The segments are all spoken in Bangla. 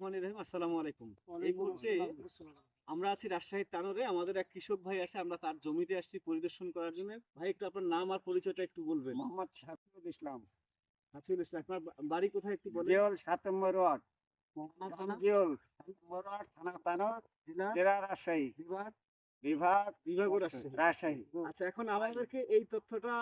রহমান রহিম আসসালামু আলাইকুম। এই মুহূর্তে আমরা আছি রাজশাহীর তানোরে। আমাদের এক কৃষক ভাই আছে আমরা তার জমিতে আসছি পরিদর্শন করার জন্য। ভাই একটু আপনার নাম আর পরিচয়টা একটু বলবেন। মোহাম্মদ শাফিউল ইসলাম। ইসলাম আপনার বাড়ি কোথায় একটু বলেন। জিওল সাত নম্বর ওয়ার্ড। জিওল সাত নম্বর ওয়ার্ড থানা তানোর জেলা? জেলা রাজশাহী। বিভাগ? বিভাগ বিভাগও রাজশাহী। রাজশাহী। আচ্ছা এখন আমাদেরকে এই তথ্যটা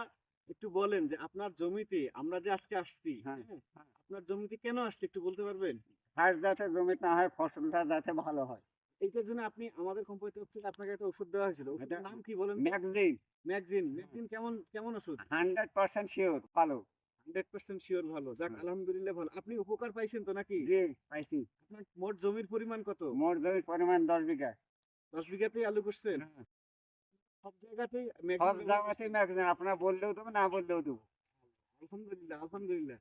একটু বলেন যে আপনার জমিতে আমরা যে আজকে আসছি হ্যাঁ, হ্যাঁ। আপনার জমিতে কেন আসছি একটু বলতে পারবেন? ঘাস যাতে জমি না হয় ফসলটা যাতে ভালো হয়। এইটার জন্য আপনি আমাদের কোম্পানি তরফ থেকে আপনাকে একটা ওষুধ দেওয়া হয়েছিল। ওষুধের নাম কি বলেন ম্যাগজিন। ম্যাগজিন। ম্যাগজিন কেমন কেমন ওষুধ? হান্ড্রেড পার্সেন্ট শিওর ভালো। হান্ড্রেড পার্সেন্ট শিওর ভালো। যাক হ্যাঁ। আলহামদুলিল্লাহ ভালো। আপনি উপকার পাইছেন তো নাকি? জি পাইছি। আপনার মোট জমির পরিমাণ কত? মোট জমির পরিমাণ দশ বিঘা। দশ বিঘাতেই আলু করছেন? সব জায়গাতেই সব ম্যাগজিন জায়গাতে ম্যাগজিন। আপনারা বললেও দেবো না বললেও দেবো। আলহামদুলিল্লাহ আলহামদুলিল্লাহ।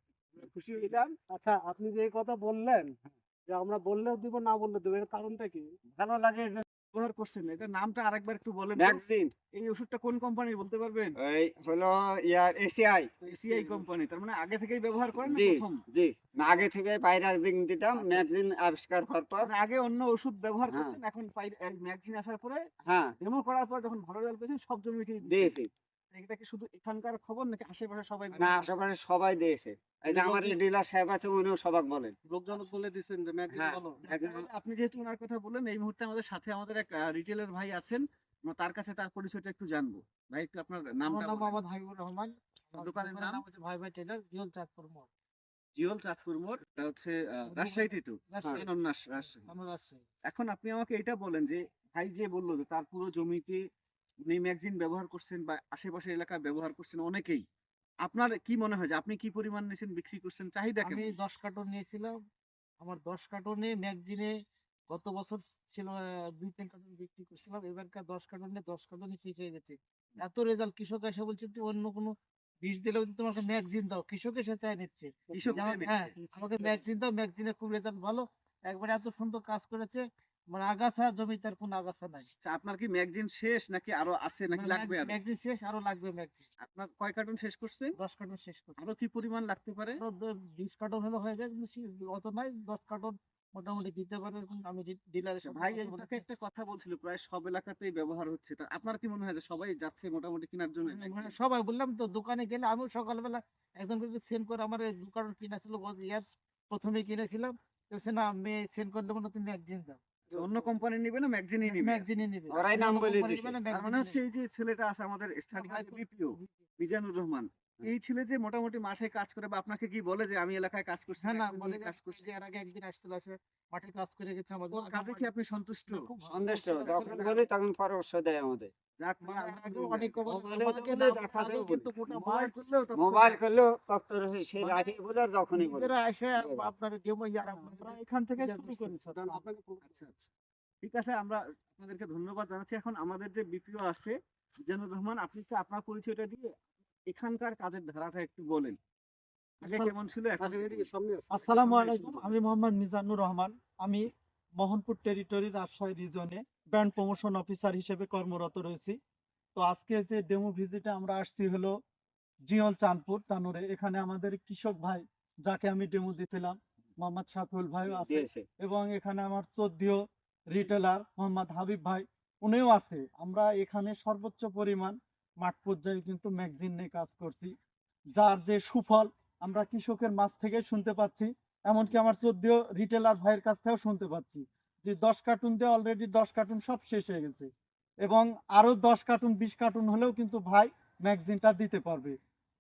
খুশি হইলাম আচ্ছা আপনি যে কথা বললেন যে আমরা বললেও দিব না বললেও দিব এর কারণটা কি? ভালো লাগে যে ব্যবহার করছেন। এটা নামটা আরেকবার একটু বলেন। ম্যাগজিন এই ওষুধটা কোন কোম্পানির বলতে পারবেন? এই হলো ইয়ার এসিআই। এসিআই কোম্পানি তার মানে আগে থেকেই ব্যবহার করেন না প্রথম? জি। না আগে থেকে পাইরাজিং দিতাম আচ্ছা। ম্যাগজিন আবিষ্কার হওয়ার পর। মানে আগে অন্য ওষুধ ব্যবহার হ্যাঁ। করছেন এখন ম্যাগজিন আসার পরে হ্যাঁ। ডেমো করার পর যখন ভালো রেজাল্ট পেয়েছেন সব জমিতে দিয়েছি এটা কি শুধু এখানকার খবর নাকি আশেপাশে সবাই না আশেপাশে সবাই দিয়েছে। এই যে আমার ডিলার সাহেব আছে উনিও সবাক বলেন। লোকজন বলে দিচ্ছেন যে হ্যাঁ, আপনি যেহেতু ওনার কথা বললেন এই মুহূর্তে আমাদের সাথে আমাদের এক রিটেলার ভাই আছেন। তার কাছে তার পরিচয়টা একটু জানব। ভাই একটু আপনার নামটা নাম মোহাম্মদ হাবিবুর রহমান। দোকানের নাম? হচ্ছে ভাই ভাই টেলার জিওল চাঁদপুর মোড়। জিওল চাঁদপুর মোড়? এটা হচ্ছে রাজশাহীতে তো? আমরা রাজশাহী। এখন আপনি আমাকে এটা বলেন যে ভাই যে বলল যে তার পুরো জমিতে উনি ম্যাগজিন ব্যবহার করছেন বা আশেপাশের এলাকায় ব্যবহার করছেন অনেকেই। আপনার কি মনে হয় যে আপনি কি পরিমাণ নিয়েছেন বিক্রি করছেন চাহিদা আমি দশ কার্টন নিয়েছিলাম। আমার দশ কার্টনে ম্যাগজিনে গত বছর ছিল দুই তিন কার্টন বিক্রি করছিলাম। এবারকার দশ কার্টনে দশ কার্টনই শেষ হয়ে গেছে। এত রেজাল্ট কৃষক এসে বলছে তুই অন্য কোনো বীজ দিলেও তোমাকে ম্যাগজিন দাও। কৃষক এসে চাই নিচ্ছে। হ্যাঁ আমাকে ম্যাগজিন দাও ম্যাগজিনের খুব রেজাল্ট ভালো। একবারে এত সুন্দর কাজ করেছে। মানে আগাছা জমিতে কোনো আগাছা নাই। আচ্ছা, আপনার কি ম্যাগজিন শেষ নাকি আরও আছে নাকি লাগবে আর? ম্যাগজিন শেষ আরও লাগবে ম্যাগজিন। আপনার কয় কার্টন শেষ করছেন দশ কার্টন শেষ করছি। আরও কি পরিমাণ লাগতে পারে? আরও দ- বিশ কার্টন হলে হয়ে যায় কিন্তু অত নাই দশ কার্টন মোটামুটি দিতে পারে আমি ডিলারের সাথে ভাই। ফাঁকে একটা কথা বলছিল প্রায় সব এলাকাতেই ব্যবহার হচ্ছে। তা আপনার কি মনে হয় যে সবাই যাচ্ছে মোটামুটি কেনার জন্য? মানে সবাই বললাম তো দোকানে গেলে আমিও সকালবেলা একজন সেন্ড করে আমার দু কার্টন কিনা ছিল গত ইয়ার প্রথমে কিনেছিলাম। সে না মেয়ে সেন্ড করে দেবো না তুমি ম্যাগজিন দাও। অন্য কোম্পানি নিবে না ম্যাগজিনই নিবে? ম্যাগজিনই নিবে। ওরাই নাম বলে তার মানে হচ্ছে এই যে ছেলেটা আছে আমাদের স্থানীয় বিপিও মিজানুর রহমান। এই ছেলে যে মোটামুটি মাঠে কাজ করে বা আপনাকে কি বলে যে আমি এলাকায় কাজ করছি না বলে কাজ করছি? এর আগে একদিন আসছিল আসে মাঠে কাজ করে গেছে আমাদের। কাজে কি আপনি সন্তুষ্ট? খুব ভালো যখন বলি তখন পরামর্শ দেয় আমাদের। মানে মোবাইলে করলেও সেই রাতে বলে যখনই বলে। আপনার এখান থেকে শুরু বুঝতে করি। সাধারণ আপনাকে আচ্ছা আচ্ছা। ঠিক আছে আমরা আপনাদেরকে ধন্যবাদ জানাচ্ছি। এখন আমাদের যে বিপিও আছে মিজানুর রহমান আপনি কি আপনার পরিচয়টা দিয়ে এখানকার কাজের ধারাটা একটু বলেন। কেমন ছিল আসসালামু আলাইকুম আমি মোহাম্মদ মিজানুর রহমান। আমি মোহনপুর টেরিটরি রাজশাহী রিজনে ব্র্যান্ড প্রমোশন অফিসার হিসেবে কর্মরত রয়েছি। তো আজকে যে ডেমো ভিজিটে আমরা আসছি হলো জিয়ল চাঁদপুর তানোরে। এখানে আমাদের কৃষক ভাই যাকে আমি ডেমো দিয়েছিলাম মোহাম্মদ শাফিউল ভাইও আছে। এবং এখানে আমার চোদ্দীয় রিটেলার মোহাম্মদ হাবিব ভাই উনিও আছে। আমরা এখানে সর্বোচ্চ পরিমাণ মাঠ পর্যায়ে কিন্তু ম্যাগজিন নিয়ে কাজ করছি। যার যে সুফল আমরা কৃষকের মাছ থেকে শুনতে পাচ্ছি, এমনকি আমার চোদ্দীয় রিটেলার ভাইয়ের কাছ থেকেও শুনতে পাচ্ছি যে দশ কার্টুন দিয়ে অলরেডি দশ কার্টুন সব শেষ হয়ে গেছে এবং আরও দশ কার্টুন বিশ কার্টুন হলেও কিন্তু ভাই ম্যাগজিনটা দিতে পারবে।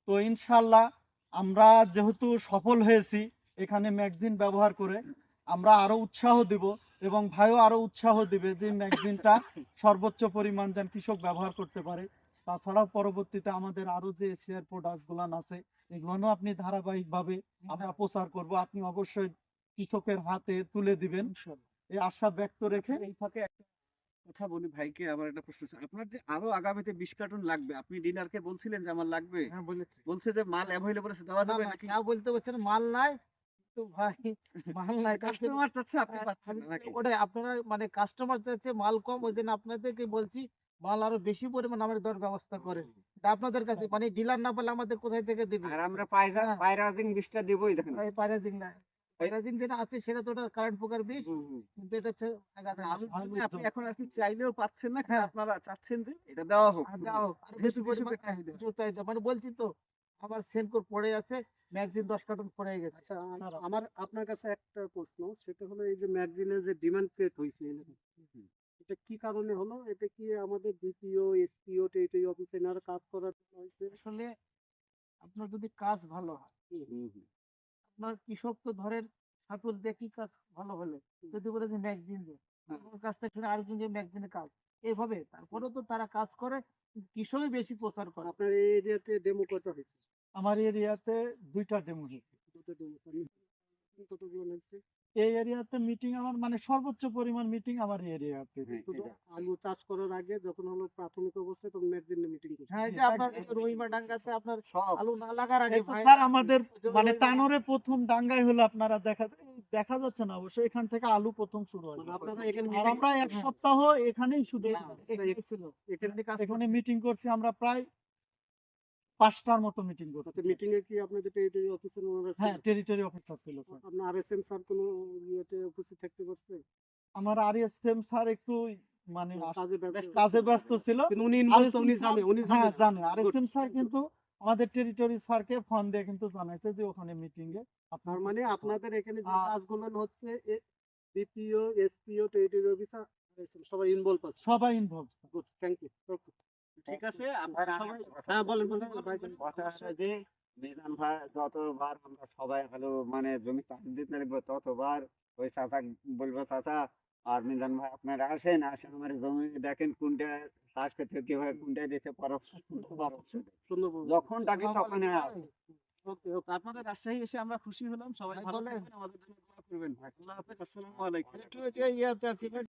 তো ইনশাল্লাহ আমরা যেহেতু সফল হয়েছি এখানে ম্যাগজিন ব্যবহার করে, আমরা আরও উৎসাহ দিব এবং ভাইও আরও উৎসাহ দিবে যে ম্যাগজিনটা সর্বোচ্চ পরিমাণ যেন কৃষক ব্যবহার করতে পারে। তাছাড়াও পরবর্তীতে আমাদের আরও যে এশিয়ার প্রোডাক্ট গুলান আছে এগুলো আপনি ধারাবাহিকভাবে আমরা প্রচার করব। আপনি অবশ্যই কৃষকের হাতে তুলে দিবেন। এই আশা ব্যক্ত রেখে এই ফাঁকে কথা বলি ভাইকে আবার একটা প্রশ্ন আছে। আপনার যে আরও আগামীতে কার্টন লাগবে আপনি বলছিলেন যে আমার লাগবে। হ্যাঁ বলেছি। বলছে যে মাল আছে দেওয়া যাবে নাকি? কেউ বলতে মাল নাই। তো ভাই মাল নাই কাস্টমার চাচ্ছে আপনি পাচ্ছেন নাকি? ওটাই আপনারা মানে কাস্টমার চাইছে মাল কম ওই জন্য আপনাদেরকে বলছি মাল আরও বেশি পরিমাণ আমাদের দেওয়ার ব্যবস্থা করেন এটা আপনাদের কাছে মানে ডিলার না বলে আমাদের কোথায় থেকে দিবে? আর আমরা পায়রা হ্যাঁ। পায়রাজিং বিষটা দিবই দেখেন। এই পারে দিন না। পাইরাজিন যেটা আছে সেটা তো ওটা কারেন্ট পোকার বিষ কিন্তু এটা হচ্ছে আপনি এখন আর কি চাইলেও পাচ্ছেন না কিন্তু আপনারা চাচ্ছেন যে এটা দেওয়া হোক। আরও যেহেতু বেশি পরিমাণ চাহিদা। মানে বলছি তো আমার সেনকোর পড়ে আছে ম্যাগজিন দশ কার্টন পড়ে গেছে। আচ্ছা আমার আপনার কাছে একটা প্রশ্ন সেটা হলো এই যে ম্যাগজিনের যে ডিমান্ড ক্রিয়েট হয়েছে এটা কি কারণে হলো এটা কি আমাদের ডিপিও এসপিও টেরিটরি অফিসে এনারা কাজ করার জন্য হয়েছে আসলে আপনার যদি কাজ ভালো হয় আপনার কৃষক তো ধরেন ঠাকুর দেখি কাজ ভালো হলে? যদি বলে যে ম্যাগজিন দে কাজটা শুনে আরেকজন যে ম্যাগজিনে কাজ এইভাবে তারপরেও তো তারা কাজ করে কৃষকই বেশি প্রচার করে। আপনার এই এরিয়াতে ডেমো কত হয়েছে? আমার এরিয়াতে দুইটা ডেমো হয়েছে। দুটো ডেমো হয়েছে এই এরিয়াতে মিটিং আমার মানে সর্বোচ্চ পরিমাণ মিটিং আমার এরিয়াতে। হ্যাঁ, আলু চাষ করার আগে যখন হলো প্রাথমিক অবস্থায় তখন ম্যাগজিনে মিটিং করছে। হ্যাঁ যে আপনার রহিমা ডাঙ্গাতে আপনার আলু না লাগার আগে ভাই স্যার আমাদের মানে তানোরে প্রথম ডাঙ্গাই হলো আপনারা দেখা দেখা যাচ্ছে না অবশ্যই এখান থেকে আলু প্রথম শুরু হয়। মানে আপনারা এখানে আর আমরা এক সপ্তাহ এখানেই শুধু এখানে কাজ এখানে মিটিং করছি আমরা প্রায় পাঁচটার মতো মিটিং আচ্ছা মিটিং এ কি আপনাদের টেরিটরি অফিসের ওনারা? হ্যাঁ টেরিটরি অফিসার ছিল স্যার আপনার আরএসএম স্যার কোনো ইয়েতে উপস্থিত থাকতে পারছে? আমার আর এস এম স্যার একটু মানে কাজে ব্যস্ত ছিল? কিন্তু উনি ইনভলভ উনি জানে উনি হ্যাঁ জানে। জানে আর এস এম স্যার কিন্তু আমাদের টেরিটরি স্যারকে ফোন দিয়ে কিন্তু জানাইছে যে ওখানে মিটিং এ আপনার মানে আপনাদের এখানে যে কাজগুলো হচ্ছে ডিপিও এসপিও টেরিটরি অফিসার সবাই ইনভলভ আছে। সবাই ইনভলভ গুড থ্যাংক ইউ ঠিক আছে? আপনারা হ্যাঁ বলেন বলেন কথা যে মিজান ভাই যতবার আমরা সবাই হলো মানে জমি চাষ দিতে লাগবো ততবার ওই চাচা বলব চাচা আর মিজান ভাই আপনারা আসেন আসেন আমার জমি দেখেন কোনটা চাষ করতে কীভাবে কোনটা দিতে বলুন। যখন ডাকি তখন আপনাদের রাজশাহী এসে আমরা খুশি হলাম সবাই ভালো। থাকবেন আমাদের জন্য করবেন। আল্লাহ হাফেজ আসসালামু আলাইকুম।